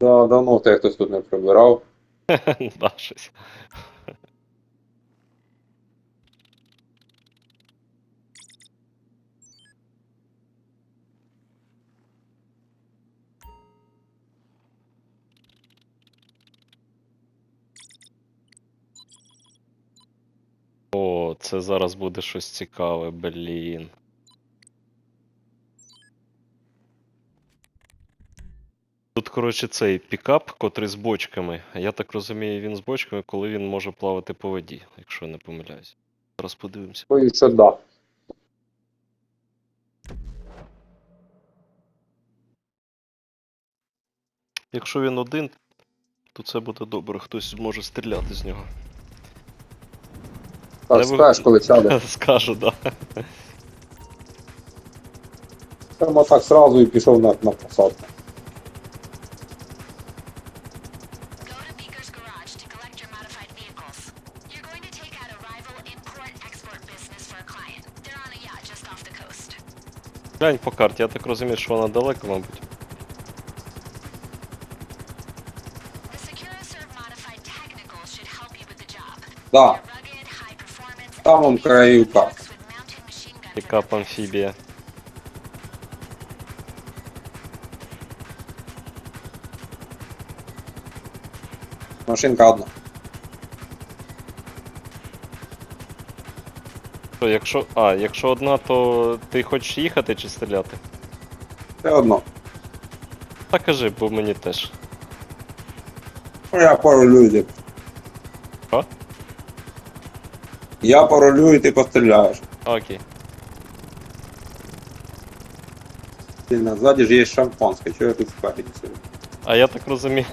Да, давно те хтось тут не прибирав. Да, щось. О, це зараз буде щось цікаве, блін. Тут, коротше, цей пікап, котрий з бочками. Я так розумію, він з бочками, коли він може плавати по воді, якщо не помиляюсь. Зараз подивимося. Боюся, да. Якщо він один, то це буде добре, хтось зможе стріляти з нього. Так, ви- скажеш, коли сяде. Скажу, да. Прямо так сразу і пішов на, на посадку. Глянь по карте, я так розумію, що вона далеко, мабуть. Да. Там он краю карты. Пикап амфибия. Машинка одна. Що, якщо. А, якщо одна, то ти хочеш їхати чи стріляти? Це одно. Та кажи, бо мені теж. Ну, Я порулюю ти. Що? Я порулюю, ти постріляєш. Окей. Сильно ззаді ж є шампанське, чого я тут спереді? А я так розумію,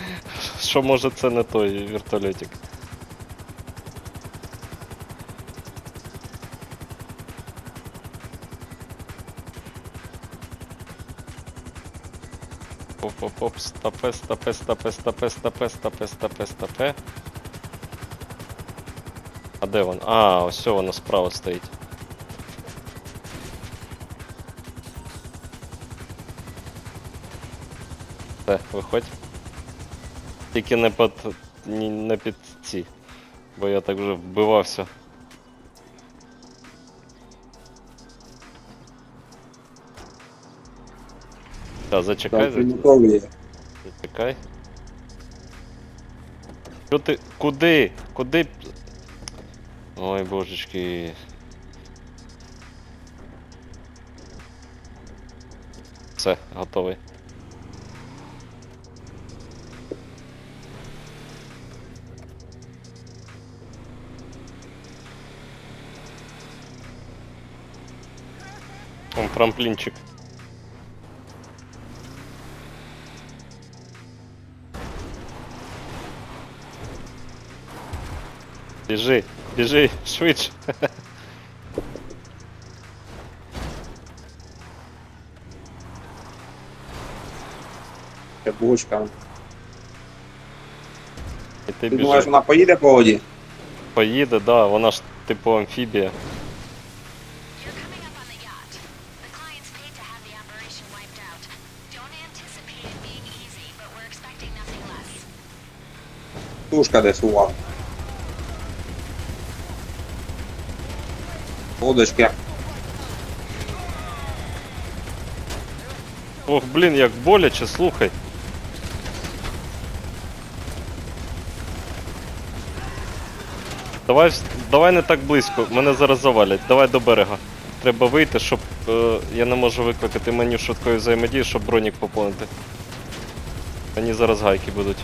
що може це не той вертольотик. оп оп оп стопе, стопе, стопе, стопе, стопе, стопе, стопе, стопе. А де вон? А, ось воно справа стоїть. Все, виходь. Тільки не під... не під ці. Бо я так вже вбивався. Та, зачекай, зачекай. Зачекай. Що ти. Куди? Куди? Ой, божечки. Все, готовий. Он трамплинчик. Біжи, біжи, швидше. Це бочка. І ти Ти думаєш, біжи. вона поїде по воді? Поїде, да, вона ж типу амфібія. You're coming up on the yacht. The client's paid to have the operation wiped out. Don't anticipate it being easy, but we're expecting nothing less. Тушка десь у вас. Лодочки. Ох, блін, як боляче, слухай. Давай, давай не так близько, мене зараз завалять. Давай до берега. Треба вийти, щоб. Е, я не можу викликати меню швидкої взаємодії, щоб бронік поповнити. Мені зараз гайки будуть.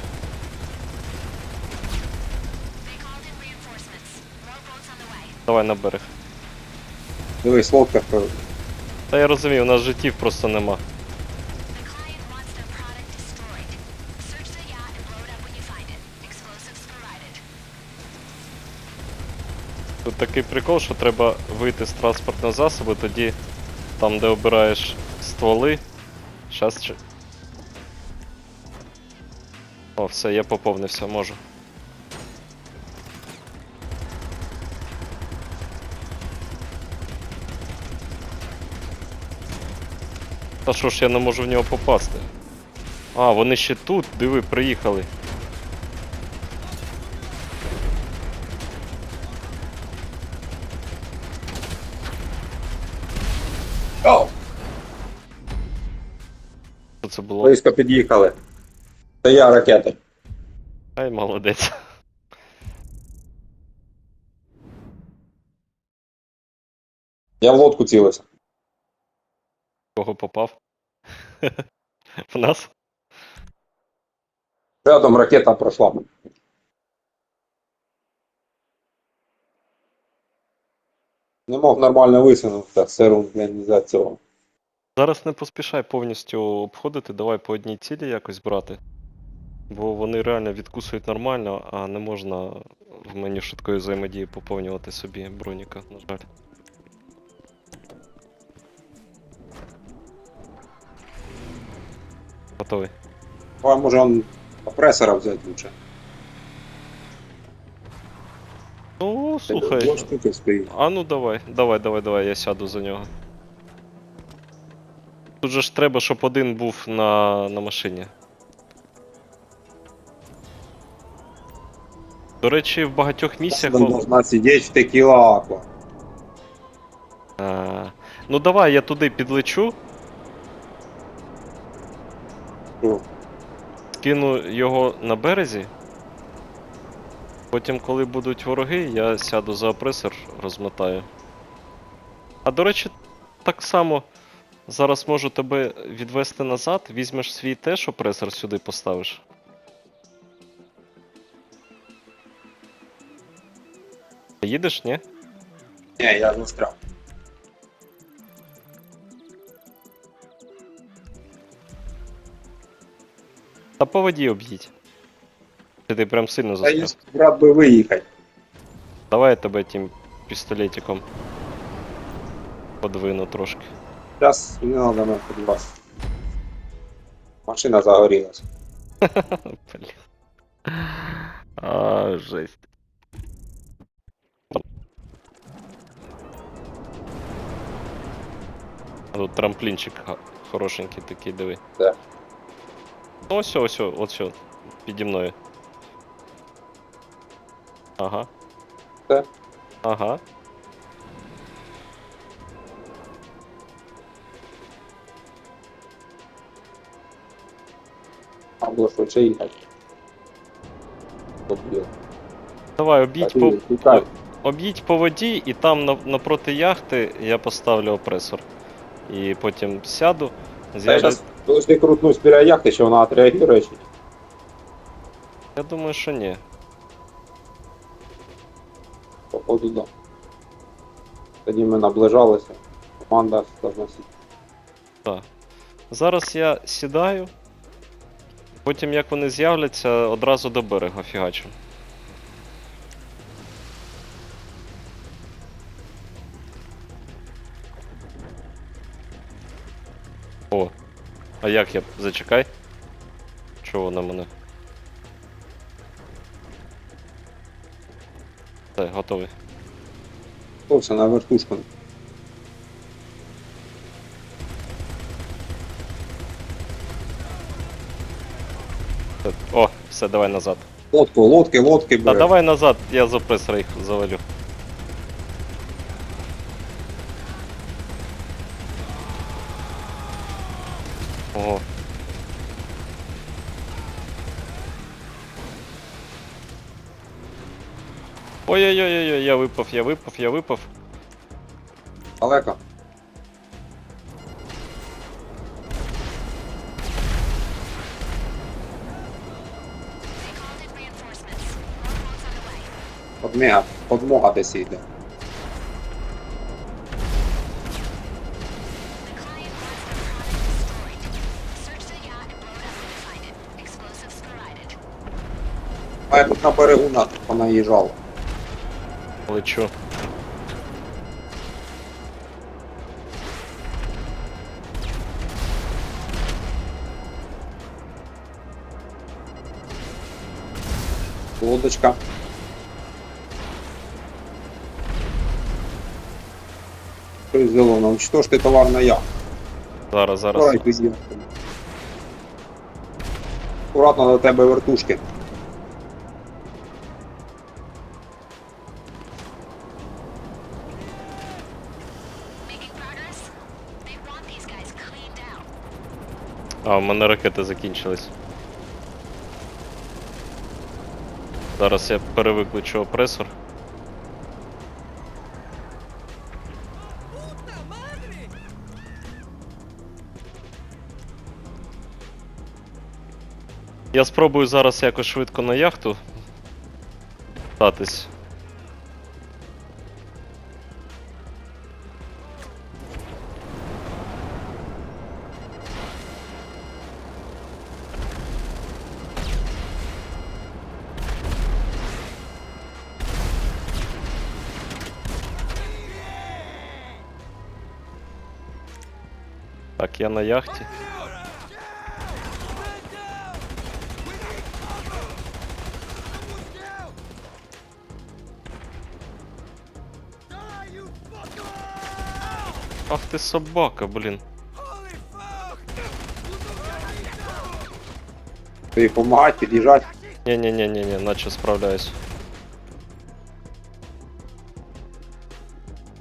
Давай на берег. Дивись, лодка. Та я розумію, у нас життів просто нема. Тут такий прикол, що треба вийти з транспортного засобу, тоді там, де обираєш стволи. Щас чи. О, все, я поповнився, можу. Та що ж я не можу в нього попасти? А, вони ще тут, диви, приїхали. О! Що це було? Близько під'їхали. Це я ракети. Ай, молодець. Я в лодку цілився. Кого попав? В нас? Рядом ракета пройшла. Не мог нормально висунути сиру блін, за цього. Зараз не поспішай повністю обходити, давай по одній цілі якось брати. Бо вони реально відкусують нормально, а не можна в меню швидкої взаємодії поповнювати собі броніка, на жаль. Готовий. А може он опресора взяти лучше. Ну, слухай. Штуки стоїть. А ну давай, давай, давай, давай, я сяду за нього. Тут же ж треба, щоб один був на, на машині. До речі, в багатьох місіях. Вам- должна сидіти в текіла аква. А, ну давай я туди підлечу, Що? скину його на березі. Потім, коли будуть вороги, я сяду за опресор, розмотаю. А до речі, так само зараз можу тебе відвести назад, візьмеш свій теж опресор сюди поставиш. Їдеш, ні? Ні, я застряв. Та по воді об'їдь. Чи ти прям сильно Та застряг? є брат би виїхати. Давай я тебе тим пістолетиком подвину трошки. Зараз не треба мене під вас. Машина загорілась. Блін. А, жесть. А тут трамплінчик ха- хорошенький такий, диви. Де? Ось, ось, ось, ось, піді мною. Ага. Де? Ага. А було швидше їхати. Побіг. Давай, об'їдь по, об'їдь по воді, і там на, напроти яхти я поставлю опресор. І потім сяду. Я ти крутнусь біля яхти, що вона отреагує, чи? Я думаю, що ні. походу да. Тоді ми наближалися. Команда должна сіти. Зараз я сідаю. Потім, як вони з'являться, одразу до берега фігачу. А як я. Зачекай. Чого на мене? Все, готовий. Хлопці на вертушку. О, все, давай назад. Лодку, лодки, лодки Та бере. давай назад, я за опресора їх завалю. Ой-ой-ой, я випав, я випав, я випав. Далеко. Way. Подмога, десь йде. А я тут на берегу на понаїжджав. Лечу. Лодочка. Щось зелено. Уничтожте товар на яхту. Зараз, зараз. Акуратно до тебе вертушки. А, у мене ракети закінчились. Зараз я перевиключу опресор. Я спробую зараз якось швидко на яхту статись. Я на яхті. Ах ти собака, блін. Тобі допомагати, під'їжджати. Ні-ні-ні-ні, наче справляюсь.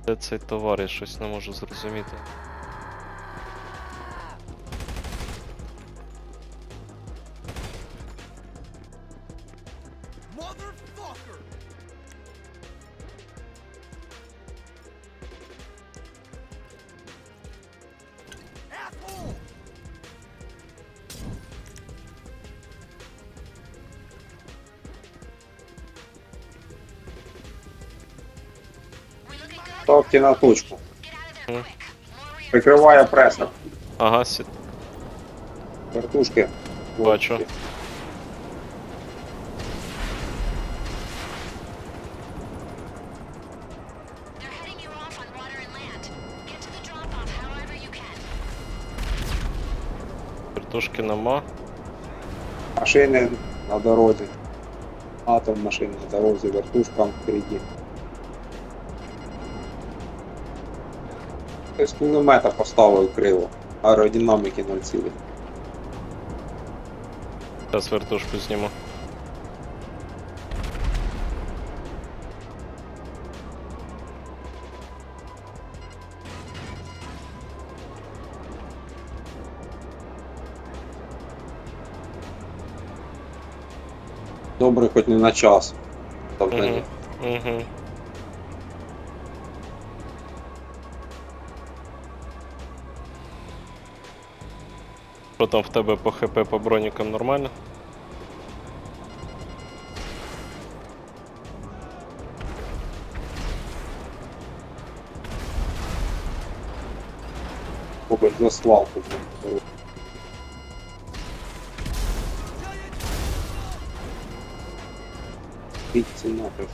Де цей товар, я щось не можу зрозуміти. Motherfucker! Asshole! На. More Прикриває пресор. Ага, сі... Вертушки. Бачу. Вертушки нема. Машини на дорозі. Атом машин на дорозі, вертушка впереді. Хтось міномета поставив криво. Аеродинаміки 0 цілі. Зараз вертушку зніму. Добре, хоч не на час. Тобто Угу. Що там в тебе по ХП по бронікам нормально? побач за свалку. Нахер.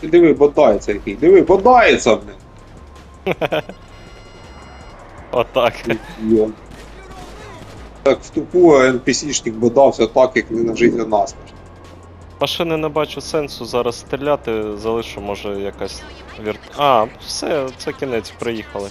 Ти диви, бодається який. Диви, бодається, блин. Отак. Йо. Так в тупу NPC-шник бодався так, як не на життя нас. Машини не бачу сенсу зараз стріляти, залишу, може якась вірт. А, все, це кінець, приїхали.